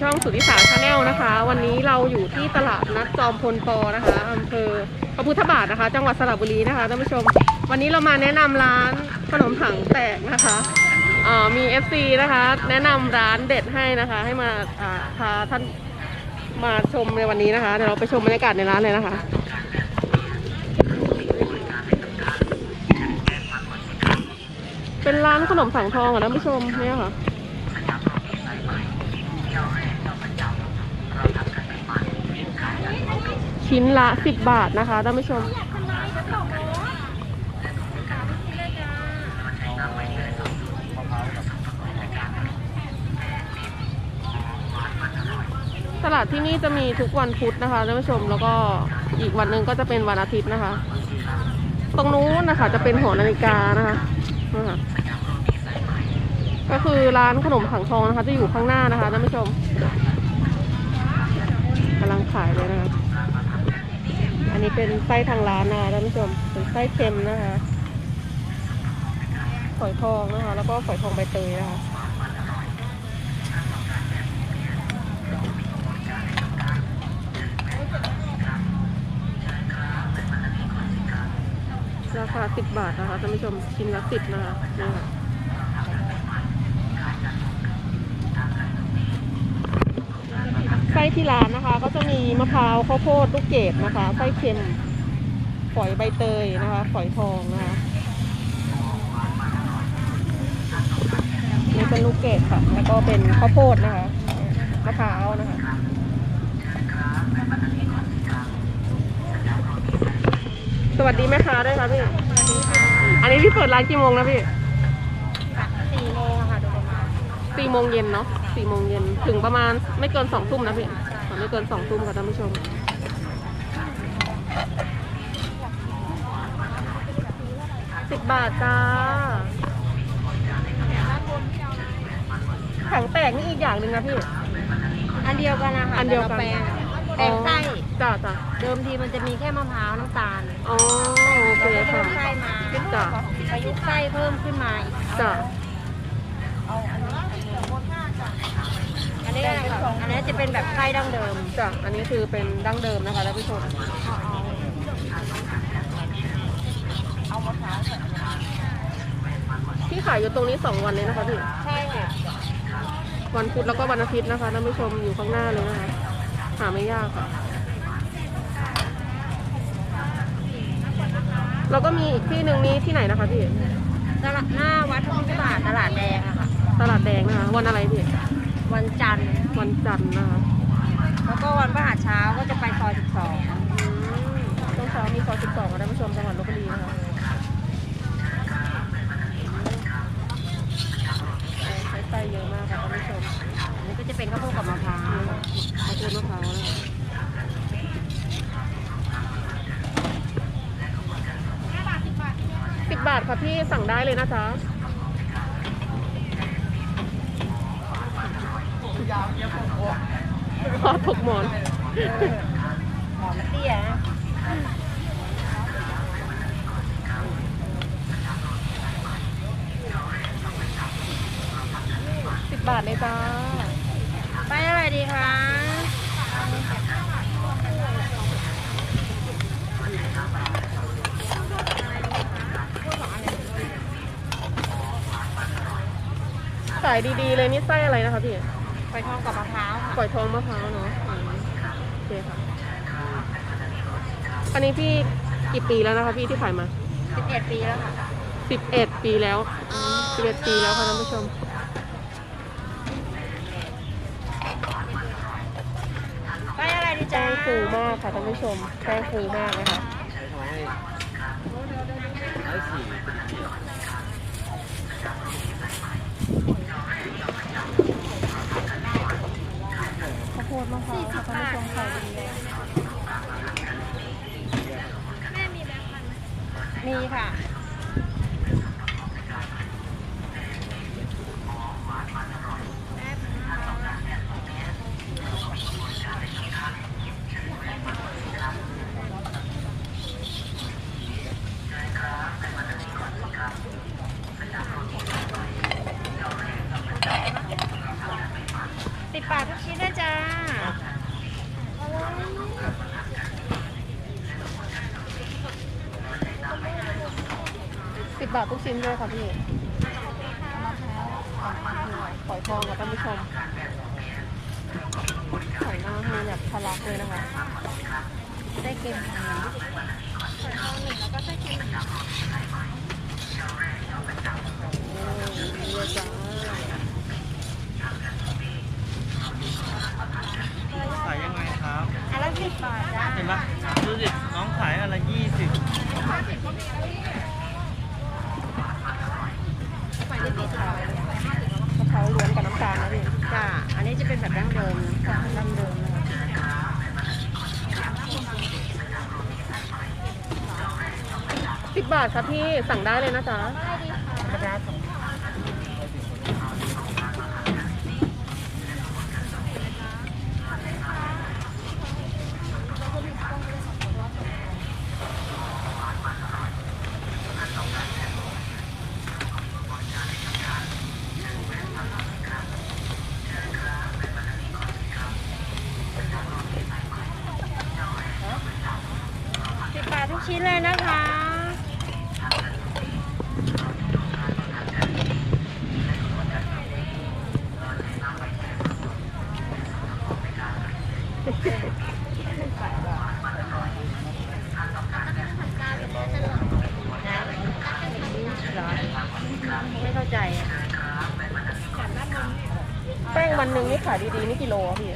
ช่องสุทธิสาชาแนลนะคะ วันนี้เราอยู่ที่ตลาดนัดจอมพลปอนะคะอำเภอพระพุทธบาทนะคะ จังหวัดสระบุรีนะคะท่านผู้ชม วันนี้เรามาแนะนำร้านขนมถังแตกนะคะอ่ามี FC นะคะ แนะนำร้านเด็ดให้นะคะ ให้มาพาท่านมาชมในวันนี้นะคะเดี๋ยวเราไปชมบรรยากาศในร้านเลยนะคะเป็นร้านขนมสังทองอะท่านผู้ชมเนี่ยค่ะ ชิ้นละ 10 บาทนะคะท่านผู้ชม ตลาดที่นี่จะมีทุกวันพุธนะคะท่านผู้ชมแล้วก็อีกวันหนึ่งก็จะเป็นวันอาทิตย์นะคะ ตรงนู้นนะคะจะเป็นหอนาฬิกานะคะนะคะก็คือร้านขนมถังทองนะคะ จะอยู่ข้างหน้านะคะท่านผู้ชมกำลังขายเลยนะคะ อันนี้เป็นไส้ทางร้านนะคะท่านผู้ชมเป็นไส้เค็มนะคะฝอยทองนะคะ แล้วก็ฝอยทองใบเตยนะคะราคา10บาทนะคะท่านผู้ชมชิ้นละ10นะคะนี่ค่ะ ส้ที่ร้านนะคะ ก็จะมีมะพร้าวข้าวโพดลูกเกดนะคะ ไส้เค็มฝอยใบเตยนะคะ ฝอยทองนะคะนี่เป็นลูกเกดค่ะ แล้วก็เป็นข้าวโพดนะคะมะพร้าวนะคะสวัสดีแม่ค้าด้วยค่ะพี่สวัสดีค่ะอันนี้พี่เปิดร้านกี่โมงนะพี่ สี่โมงอะค่ะโดยประมาณ สี่ โมงเย็นเนาะสี่โมงเย็นถึงประมาณไม่เกินสองทุ่มนะพี่ไม่เกินสองทุ่มค่ะท่านผู้ชมสิบบาทจ้าถังแตกนี่อีกอย่างหนึ่งนะพี่ อันเดียวกันนะคะอันเดียวกัน แต่ราแปลงแปลงไส้จ้าจ้าเดิมทีมันจะมีแค่มะพร้าวน้ำตาลอ๋อโอเคเราก็ค่ะเพิ่มไส้มาจ้ะ ประยุกต์ไส้เพิ่มขึ้นมาอีกจ้าอันนี้ อันนี้จะเป็นแบบไส้ดั้งเดิมจ้าอันนี้คือเป็นดั้งเดิมนะคะท่านผู้ชมเอามะพร้าวใส่ที่ขายอยู่ตรงนี้สองวันเลยนะคะพี่ใช่ค่ะวันพุธแล้วก็วันอาทิตย์นะคะท่านผู้ชมอยู่ข้างหน้าเลยนะคะ หาไม่ยากค่ะแล้วก็มีอีกที่หนึ่งนี้ที่ไหนนะคะพี่ตลาดหน้าวัดพระพุทธบาทตลาดแดงอะค่ะ ตลาดแดงนะคะ วันอะไรพี่ วันจันทร์วันจันทร์นะคะแล้วก็วันพฤหัสเช้าก็จะไปซอย12อืมช่วงเช้ามีซอย12ค่ะท่านผู้ชมจังหวัดลบบุรีนะคะใช้ไส้เยอะมากค่ะท่านผู้ชมอันนี้ก็จะเป็นข้าวโพดกับมะพร้าวข้าวโพดมะพร้าวนะคะสิบบาทค่ะพี่สั่งได้เลยนะจ๊ะ ขอถกหมอนหอมเตี้ยนะสิบบาทเลยจ้า ไปอะไรดีคะขายดีๆเลยนี่ไส้อะไรนะคะพี่ ไปทองกับมะพร้าวค่ะฝอยทองมะพร้าวเนาะอืมโอเคค่ะ อันนี้พี่กี่ปีแล้วนะคะพี่ที่ขายมา 11 ปีแล้วค่ะสิบเอ็ดปีแล้วสิบเอ็ดปีแล้วค่ะท่านผู้ชม ไปอะไรดีแป้จ้างฟูมากค่ะท่านผู้ชม แป้งฟูมากนะคะข้าวโพดมะพร้าวค่ะท่านผู้ชมขายดีเลยมีค่ะ บาทุกชิ้นนะจ๊ะสิบบาททุกชิ้นเลยค่ะพี่ฝอยทองค่ะท่านผู้ชมใส่หน้าให้แบบทะลักเลยนะคะ ได้เค็มค่ะโอ้นี่เลยจ้า ขายยังไงครับ อันละสิบบาทจ้า เห็นปะดูสิน้องขายอะไรยี่สิบ มะพร้าวล้วนกับน้ำตาลนะพี่ จ้าอันนี้จะเป็นแบบ ดั้งเดิมค่ะดั้งเดิมสิบบาทครับพี่สั่งได้เลยนะจ๊ะธรรมดาสอง สิบบาททุกชิ้นเลยนะคะ ไม่เข้าใจอะแป้งวันหนึ่งนี่ขายดีๆ นี่กิโลอะพี่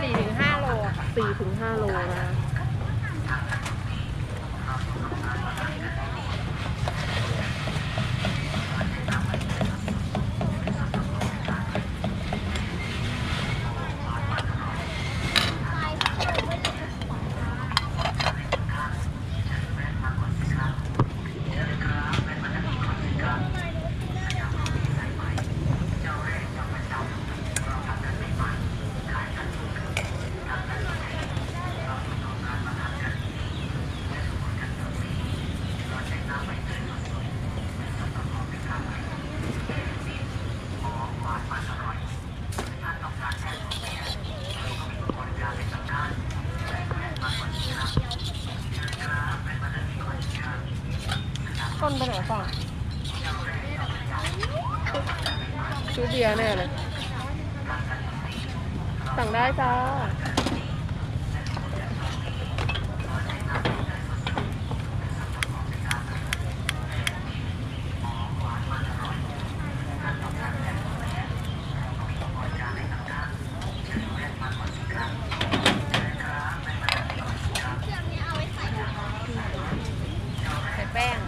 สี่ถึงห้าโลค่ะสี่ถึงห้าโลนะ ชูเบียร์แน่เลยสั่งได้จ้า ใส่แป้ง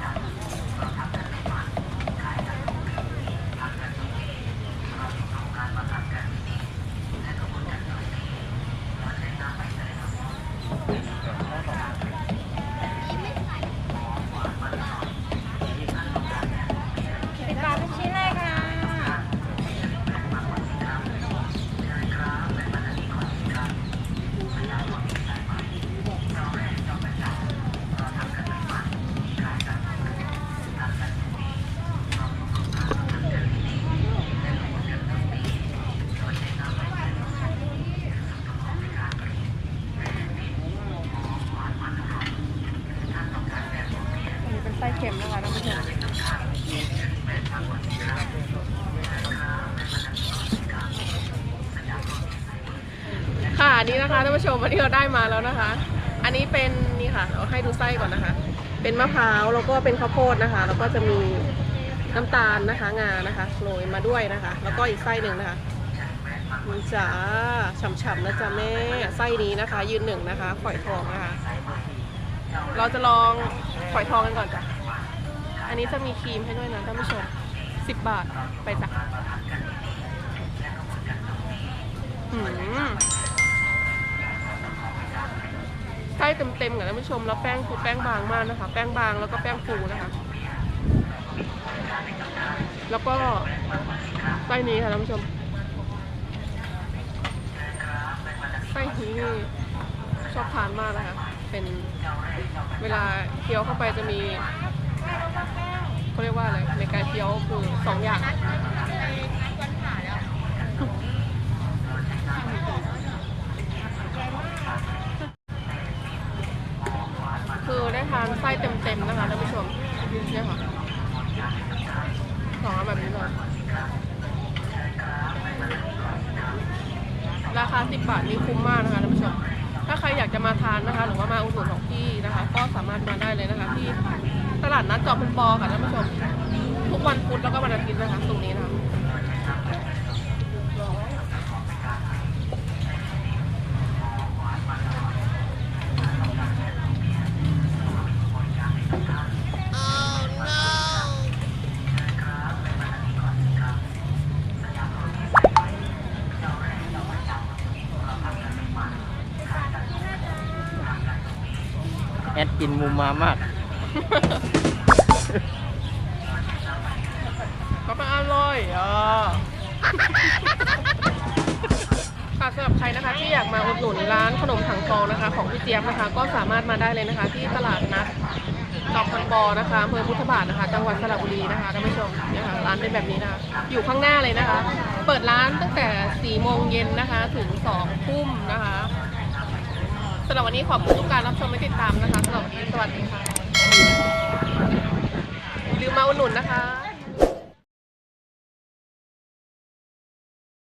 สิบบาททุกชิ้นเลยค่ะ อันนี้เป็นไส้เค็มนะคะท่านผู้ชมค่ะอั นะคะท่านผู้ชมวันนี้เราได้มาแล้วนะคะ อันนี้เป็นนี่ค่ะเอาให้ดูไส้ก่อนนะคะ เป็นมะพร้าวแล้วก็เป็นข้าวโพดนะคะ แล้วก็จะมีน้ำตาลนะคะงานะคะโรยมาด้วยนะคะ แล้วก็อีกไส้หนึ่งนะคะนี่จ้าฉ่ำๆนะจ๊ะแม่ไส้นี้นะคะ ยืนหนึ่งนะคะฝอยทองนะคะ เราจะลองฝอยทองกันก่อนจ้ะอันนี้จะมีครีมให้ด้วยนะท่านผู้ชมสิบบาทไปจ้ะหืม เต็มๆกับท่านผู้ชมแล้วแป้งคือแป้งบางมากนะคะ แป้งบางแล้วก็แป้งฟูนะคะ แล้วก็ไส้นี้ค่ะท่านผู้ชมไส้นี้นี่ชอบทานมากนะคะ เป็นเวลาเคี้ยวเข้าไปจะมีเขาเรียกว่าอะไรในการเคี้ยวคือสองอย่าง ราคา 10 บาทนี่คุ้มมากนะคะท่านผู้ชม ถ้าใครอยากจะมาทานนะคะ หรือว่ามา ที่นะคะ ก็สามารถมาได้เลยนะคะ ที่ตลาดนัดจอมพลปอค่ะท่านผู้ชม ทุกวันพุธแล้วก็วันอาทิตย์นะคะ ตรงนี้นะคะ แอ ดกินมุมามาก ก็มันอร่อยอะค่ะสำหรับใครนะคะที่อยากมาอุดหนุนร้านขนมถังทองนะคะ ของพี่เจี๊ยบนะคะ ก็สามารถมาได้เลยนะคะ ที่ตลาดนัดจอมพลปอนะคะอำเภอพุทธบาทนะคะ จังหวัดสระบุรีนะคะท่านผู้ชมนี่ยค่ะร้านเป็นแบบนี้นะคะ อยู่ข้างหน้าเลยนะคะ เปิดร้านตั้งแต่4โมงเย็นนะคะ ถึง2ทุ่มนะคะ สำหรับวันนี้ขอบคุณทุกการรับชมและติดตามนะคะสำหรับวันนี้สวัสดีค่ะอย่าลืมมาอุดหนุนนะคะ